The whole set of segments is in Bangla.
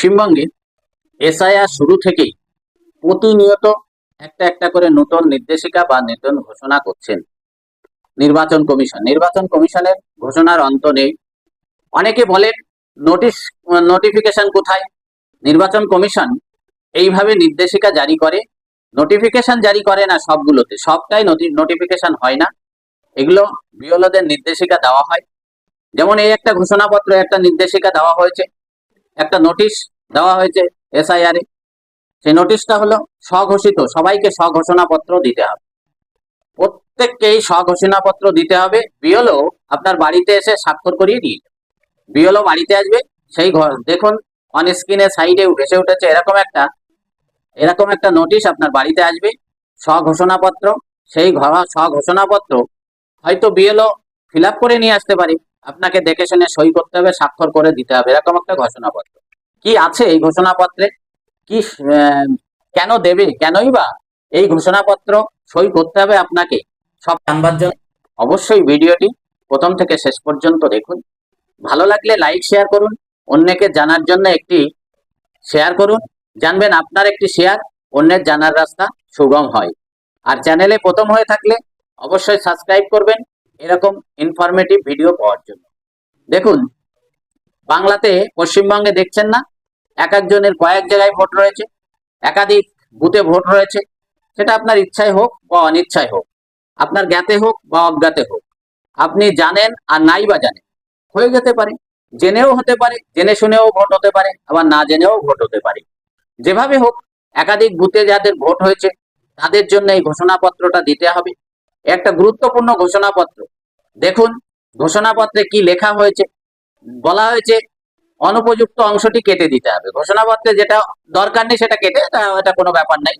পশ্চিমবঙ্গে এসআইআর শুরু থেকেই প্রতিনিয়ত একটা একটা করে নতুন নির্দেশিকা বা নতুন ঘোষণা করছেন নির্বাচন কমিশন। নির্বাচন কমিশনের ঘোষণার অন্ত নেই। অনেকে বলেন, নোটিশ, নোটিফিকেশন কোথায়? নির্বাচন কমিশন এইভাবে নির্দেশিকা জারি করে। নোটিফিকেশন জারি করে না সবগুলোতে, সবটাই নোটিফিকেশন হয় না। এগুলো বিওলদের নির্দেশিকা দেওয়া হয়। যেমন এই একটা ঘোষণাপত্র, একটা নির্দেশিকা দেওয়া হয়েছে। একটা নোটিশ দেওয়া হয়েছে এসআইআর সেই নোটিশটা হলো স্বঘোষিত, সবাইকে স্বঘোষণাপত্র দিতে হবে। প্রত্যেককেই স্বঘোষণাপত্র দিতে হবে। বিওলও আপনার বাড়িতে এসে স্বাক্ষর করিয়ে দিয়ে যাবে। বিওলও বাড়িতে আসবে, সেই ঘর দেখুন অন স্ক্রিনে সাইডে ভেসে উঠেছে এরকম একটা এরকম একটা নোটিশ আপনার বাড়িতে আসবে, স্বঘোষণাপত্র। সেই ঘ- স্বঘোষণাপত্র হয়তো বিএলও ফিল করে নিয়ে আসতে পারে। আপনাকে দেখে শুনে সই করতে হবে, স্বাক্ষর করে দিতে হবে, এরকম একটা ঘোষণাপত্র। কি আছে এই ঘোষণাপত্রে? কি কেন দেবে? কেনই বা এই ঘোষণাপত্র সই করতে হবে আপনাকে? সব জানবার জন্য অবশ্যই ভিডিওটি প্রথম থেকে শেষ পর্যন্ত দেখুন। ভালো লাগলে লাইক, শেয়ার করুন, অন্যকে জানার জন্য একটি শেয়ার করুন। জানবেন আপনার একটি শেয়ার, অন্যের জানার রাস্তা সুগম হয়। আর চ্যানেলে প্রথম হয়ে থাকলে অবশ্যই সাবস্ক্রাইব করবেন এরকম ইনফরমেটিভ ভিডিও পাওয়ার জন্য। দেখুন, বাংলাতে পশ্চিমবঙ্গে দেখছেন না, এক একজনের কয়েক জায়গায় ভোট রয়েছে, একাধিক বুথে ভোট রয়েছে, সেটা আপনার ইচ্ছায় হোক বা অনিচ্ছায় হোক। আপনার জ্ঞাতে হোক বা অজ্ঞাতে হোক। আপনি জানেন আর নাই বা জানেন, হয়ে যেতে পারে, জেনেও হতে পারে, জেনে শুনেও ভোট হতে পারে, আবার না জেনেও ভোট হতে পারে। যেভাবে হোক, একাধিক বুথে যাদের ভোট হয়েছে, তাদের জন্য এই ঘোষণাপত্রটা দিতে হবে। একটা গুরুত্বপূর্ণ ঘোষণাপত্র। দেখুন, ঘোষণাপত্রে কি লেখা হয়েছে? বলা হয়েছে, অনুপযুক্ত অংশটি কেটে দিতে হবে। ঘোষণাপত্রে যেটা দরকার নেই সেটা কেটে এটা কোনো ব্যাপার নাই।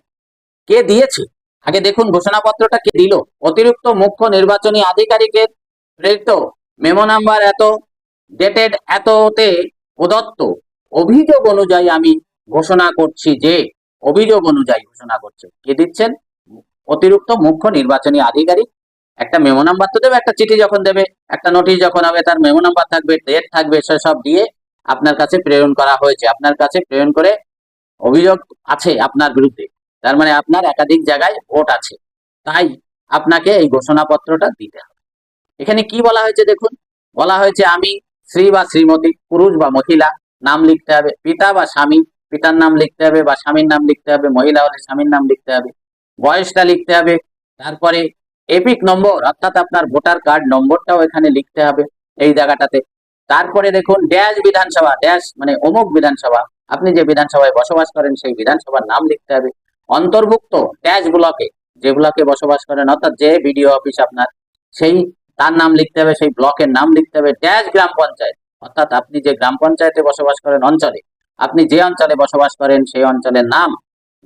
কে দিয়েছে? আগে দেখুন, ঘোষণাপত্রটা কে দিল? অতিরিক্ত মুখ্য নির্বাচনী আধিকারিকের প্রেরিত মেমো নাম্বার এত, ডেটেড এততে প্রদত্ত অভিযোগ অনুযায়ী আমি ঘোষণা করছি যে, অভিযোগ অনুযায়ী ঘোষণা করছে। কে দিচ্ছেন? অতিরিক্ত মুখ্য নির্বাচনী আধিকারিক। একটা মেমো নাম্বার তো দেবে, একটা চিঠি যখন দেবে, একটা নোটিশ যখন হবে, তার মেমো নাম্বার থাকবে ডেট থাকবে সেসব দিয়ে আপনার কাছে প্রেরণ করা হয়েছে। আপনার কাছে প্রেরণ করে অভিযোগ আছে আপনার বিরুদ্ধে। তার মানে আপনার একাধিক জায়গায় ভোট আছে। তাই আপনাকে এই ঘোষণাপত্রটা দিতে হবে। এখানে কি বলা হয়েছে দেখুন? বলা হয়েছে আমি শ্রী বা শ্রীমতী, পুরুষ বা মহিলা, নাম লিখতে হবে, পিতা বা স্বামী, পিতার নাম লিখতে হবে বা স্বামীর নাম লিখতে হবে, মহিলা হলে স্বামীর নাম লিখতে হবে। বয়সটা লিখতে হবে। তারপরে এপিক নম্বর, অর্থাৎ আপনার ভোটার কার্ড নম্বরটাও এখানে লিখতে হবে এই জায়গাটাতে। তারপরে দেখুন, ড্যাশ বিধানসভা, ড্যাশ মানে অমুক বিধানসভা। আপনি যে বিধানসভায় বসবাস করেন, সেই বিধানসভার নাম লিখতে হবে। অন্তর্ভুক্ত ড্যাশ ব্লকে, যে ব্লকে বসবাস করেন, অর্থাৎ যে বিডিও অফিস আপনার, সেই তার নাম লিখতে হবে, সেই ব্লকের নাম লিখতে হবে, ড্যাশ গ্রাম পঞ্চায়েত। অর্থাৎ আপনি যে গ্রাম পঞ্চায়েতে বসবাস করেন অঞ্চলে, আপনি যে অঞ্চলে বসবাস করেন, সেই অঞ্চলের নাম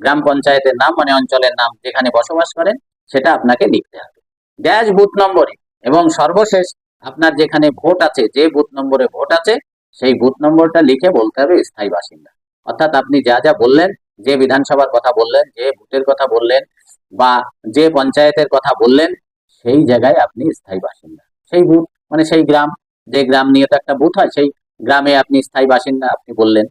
গ্রাম পঞ্চায়েতের নাম মানে অঞ্চলের নাম যেখানে বসবাস করেন, সেটা আপনাকে লিখতে হবে। ড্যাশ বুথ নম্বরে। এবং সর্বশেষ আপনার যেখানে ভোট আছে, যে বুথ নম্বরে ভোট আছে, সেই বুথ নম্বরটা লিখে বলতে হবে স্থায়ী বাসিন্দা। অর্থাৎ আপনি যা যা বললেন, যে বিধানসভার কথা বললেন, যে বুথের কথা বললেন, বা যে পঞ্চায়েতের কথা বললেন, সেই জায়গায় আপনি স্থায়ী বাসিন্দা। সেই বুথ মানে সেই গ্রাম, যে গ্রাম নিয়ে তো একটা বুথ হয়, সেই গ্রামে আপনি স্থায়ী বাসিন্দা আপনি বললেন।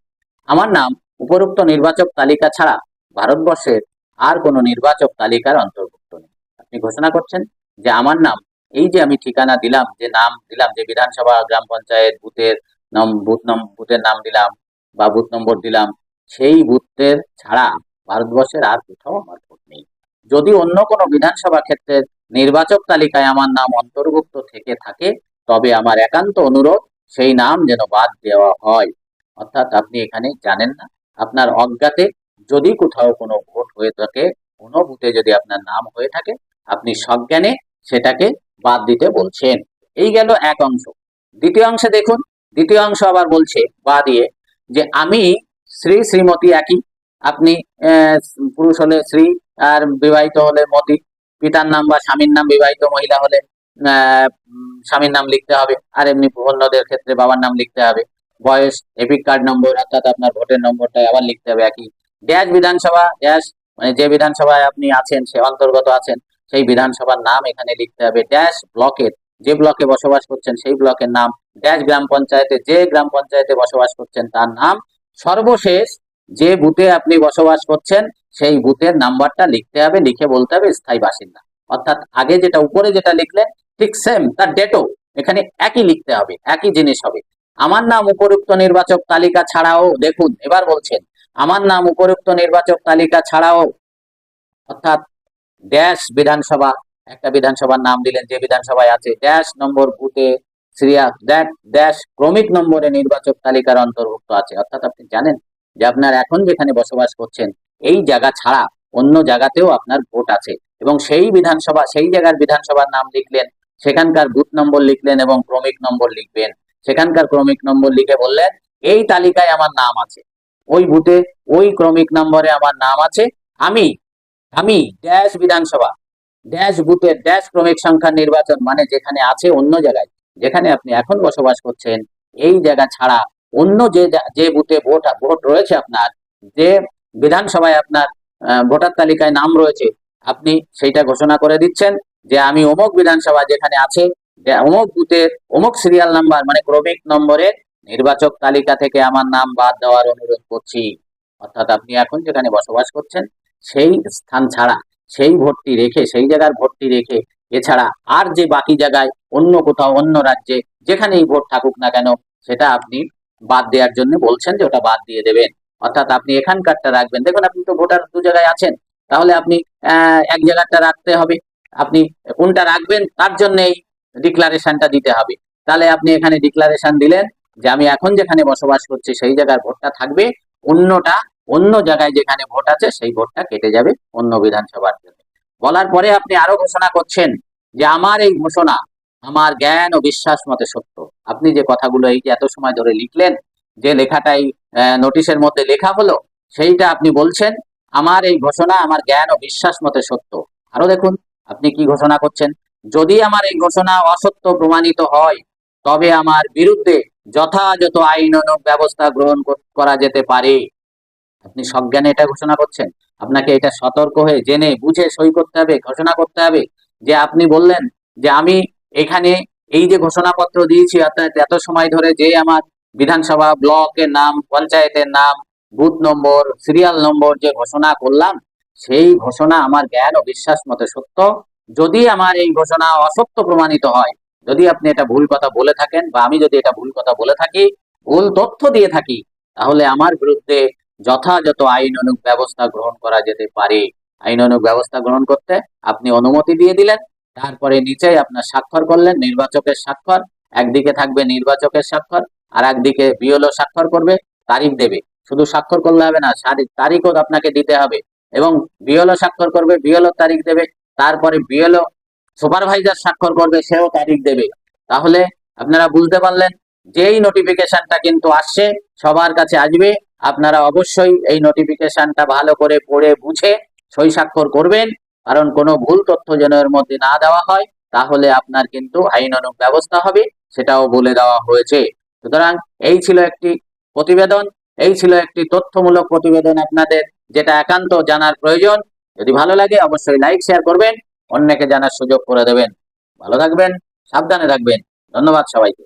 আমার নাম উপরোক্ত নির্বাচক তালিকা ছাড়া ভারতবর্ষের আর কোনো নির্বাচক তালিকার অন্তর্ভুক্ত নেই। আপনি ঘোষণা করছেন যে আমার নাম, এই যে আমি ঠিকানা দিলাম, যে নাম দিলাম, যে বিধানসভা, গ্রাম পঞ্চায়েত, বুথের নাম, বুথ নম, বুথের নাম দিলাম বা বুথ নম্বর দিলাম, সেই বুথের ছাড়া ভারতবর্ষের আর কোথাও আমার ভোট নেই। যদি অন্য কোনো বিধানসভা ক্ষেত্রের নির্বাচক তালিকায় আমার নাম অন্তর্ভুক্ত থেকে থাকে, তবে আমার একান্ত অনুরোধ, সেই নাম যেন বাদ দেওয়া হয়। অর্থাৎ আপনি এখানে জানেন না, আপনার অজ্ঞাতে যদি কোথাও কোনো ভোট হয়ে থাকে, কোনো ভোটে যদি আপনার নাম হয়ে থাকে, আপনি সজ্ঞানে সেটাকে বাদ দিতে বলছেন। এই গেল এক অংশ। দ্বিতীয় অংশে দেখুন, দ্বিতীয় অংশ আবার বলছে, বা দিয়ে, যে আমি শ্রী শ্রীমতী একই। আপনি পুরুষ হলে শ্রী, আর বিবাহিত হলে মতি। পিতার নাম বা স্বামীর নাম বিবাহিত, মহিলা হলে স্বামীর নাম লিখতে হবে। আর এমনি অন্যদের ক্ষেত্রে বাবার নাম লিখতে হবে। বয়স, এপিক কার্ড নম্বর, অর্থাৎ আপনার ভোটের নম্বরটা আবার লিখতে হবে একই। ড্যাশ বিধানসভা ড্যাশ মানে যে বিধানসভায় আপনি আছেন, সে অন্তর্গত আছেন, সেই বিধানসভার নাম এখানে লিখতে হবে ড্যাশ ব্লকের। যে ব্লকে বসবাস করছেন, সেই ব্লকের নাম ড্যাশ গ্রাম পঞ্চায়েতে। যে গ্রাম পঞ্চায়েতে বসবাস করছেন, তার নাম সর্বশেষ যে বুথে আপনি বসবাস করছেন, সেই বুথের নাম্বারটা লিখতে হবে, লিখে বলতে হবে স্থায়ী বাসিন্দা। অর্থাৎ আগে যেটা, উপরে যেটা লিখলেন, ঠিক সেম তার ডেটও এখানে একই লিখতে হবে, একই জিনিস হবে। আমার নাম উপরুক্ত নির্বাচক তালিকা ছাড়াও দেখুন, এবার বলছেন আমার নাম উপযুক্ত নির্বাচক তালিকা ছাড়াও, অর্থাৎ ড্যাশ বিধানসভা, একটা বিধানসভার নাম দিলেন যে বিধানসভায় আছে, ড্যাশ নম্বর বুথে সিরিয়া, দ্যাট ড্যাশ ক্রমিক নম্বরে নির্বাচক তালিকার অন্তর্ভুক্ত আছে। অর্থাৎ আপনি জানেন যে আপনার এখন যেখানে বসবাস করছেন, এই জায়গা ছাড়া অন্য জায়গাতেও আপনার ভোট আছে। এবং সেই বিধানসভা, সেই জায়গার বিধানসভার নাম লিখলেন, সেখানকার বুথ নম্বর লিখলেন এবং ক্রমিক নম্বর লিখবেন। সেখানকার ক্রমিক নম্বর লিখে বললেন, এই তালিকায় আমার নাম আছে। ওই বুথে ওই ক্রমিক নম্বরে আমার নাম আছে। আমি আমি ড্যাশ বিধানসভা। ড্যাশ বুথের ড্যাশ ক্রমিক সংখ্যা নির্বাচন মানে যেখানে আছে অন্য জায়গায়। যেখানে আপনি এখন বসবাস করছেন, এই জায়গা ছাড়া অন্য যে যে বুথে ভোট ভোট রয়েছে আপনার, যে বিধানসভায় আপনার ভোটার তালিকায় নাম রয়েছে, আপনি সেইটা ঘোষণা করে দিচ্ছেন যে আমি অমুক বিধানসভা যেখানে আছে অমুক বুথের অমুক সিরিয়াল নাম্বার মানে ক্রমিক নম্বরের নির্বাচক তালিকা থেকে আমার নাম বাদ দেওয়ার অনুরোধ করছি। অর্থাৎ আপনি এখন যেখানে বসবাস করছেন, সেই স্থান ছাড়া, সেই ভোটটি রেখে, সেই জায়গার ভোটটি রেখে, এছাড়া আর যে বাকি জায়গায় অন্য কোথাও, অন্য রাজ্যে যেখানেই ভোট থাকুক না কেন, সেটা আপনি বাদ দেওয়ার জন্য বলছেন যে ওটা বাদ দিয়ে দেবেন। অর্থাৎ আপনি এখানকারটা রাখবেন। দেখুন, আপনি তো ভোটার দু জায়গায় আছেন, তাহলে আপনি এক জায়গাটা রাখতে হবে। আপনি কোনটা রাখবেন, তার জন্য এই ডিক্লারেশনটা দিতে হবে। তাহলে আপনি এখানে ডিক্লারেশন দিলেন যে আমি এখন যেখানে বসবাস করছি, সেই জায়গার ভোটটা থাকবে। অন্যটা, অন্য জায়গায় যেখানে ভোট আছে, সেই ভোটটা কেটে যাবে অন্য বিধানসভার জন্য। বলার পরে আপনি আরও ঘোষণা করছেন যে আমার এই ঘোষণা আমার জ্ঞান ও বিশ্বাস মতে সত্য। আপনি যে কথাগুলো এই যে এত সময় ধরে লিখলেন, যে লেখাটাই নোটিশের মধ্যে লেখা হলো, সেইটা আপনি বলছেন, আমার এই ঘোষণা আমার জ্ঞান ও বিশ্বাস মতে সত্য। আরও দেখুন, আপনি কি ঘোষণা করছেন? যদি আমার এই ঘোষণা অসত্য প্রমাণিত হয়, তবে আমার বিরুদ্ধে যথাযথ আইনানুগ ব্যবস্থা গ্রহণ করা যেতে পারে। আপনি সজ্ঞানে এটা ঘোষণা করছেন। আপনাকে এটা সতর্ক হয়ে জেনে বুঝে সই করতে হবে, ঘোষণা করতে হবে যে আপনি বললেন যে আমি এখানে এই যে ঘোষণাপত্র দিয়েছি, অর্থাৎ এত সময় ধরে যে আমার বিধানসভা ব্লকের নাম, পঞ্চায়েতের নাম, বুথ নম্বর, সিরিয়াল নম্বর যে ঘোষণা করলাম, সেই ঘোষণা আমার জ্ঞান ও বিশ্বাস মতে সত্য। যদি আমার এই ঘোষণা অসত্য প্রমাণিত হয় যদি আপনি এটা ভুল কথা বলে থাকেন বা আমি যদি এটা ভুল কথা বলে থাকি, ভুল তথ্য দিয়ে থাকি, তাহলে আমার বিরুদ্ধে যথাযথ আইন অনুগ ব্যবস্থা গ্রহণ করা যেতে পারে। আইন অনুগ ব্যবস্থা গ্রহণ করতে আপনি অনুমতি দিয়ে দিলেন, তারপরে নিচে আপনার স্বাক্ষর করলেন, নির্বাচকের স্বাক্ষর, একদিকে থাকবে নির্বাচকের স্বাক্ষর, আর একদিকে বিএলও স্বাক্ষর করবে, তারিখ দেবে। শুধু স্বাক্ষর করলে হবে না তারিখও আপনাকে দিতে হবে। এবং বিএলও স্বাক্ষর করবে, বিএলও তারিখ দেবে, তারপরে বিএলও সুপারভাইজার স্বাক্ষর করবে, সেও তারিখ দেবে। তাহলে আপনারা বুঝতে পারলেন, যেই নোটিফিকেশনটা কিন্তু আসছে, সবার কাছে আসবে। আপনারা অবশ্যই এই নোটিফিকেশনটা ভালো করে পড়ে বুঝে সই স্বাক্ষর করবেন। কারণ কোনো ভুল তথ্য যেন এর মধ্যে না দেওয়া হয়, তাহলে আপনার কিন্তু আইনানুগ ব্যবস্থা হবে, সেটাও বলে দেওয়া হয়েছে। সুতরাং এই ছিল একটি প্রতিবেদন, এই ছিল একটি তথ্যমূলক প্রতিবেদন আপনাদের, যেটা একান্ত জানার প্রয়োজন। যদি ভালো লাগে, অবশ্যই লাইক শেয়ার করবেন। অন্যকে জানার সুযোগ করে দেবেন। ভালো থাকবেন সাবধানে থাকবেন। ধন্যবাদ সবাইকে।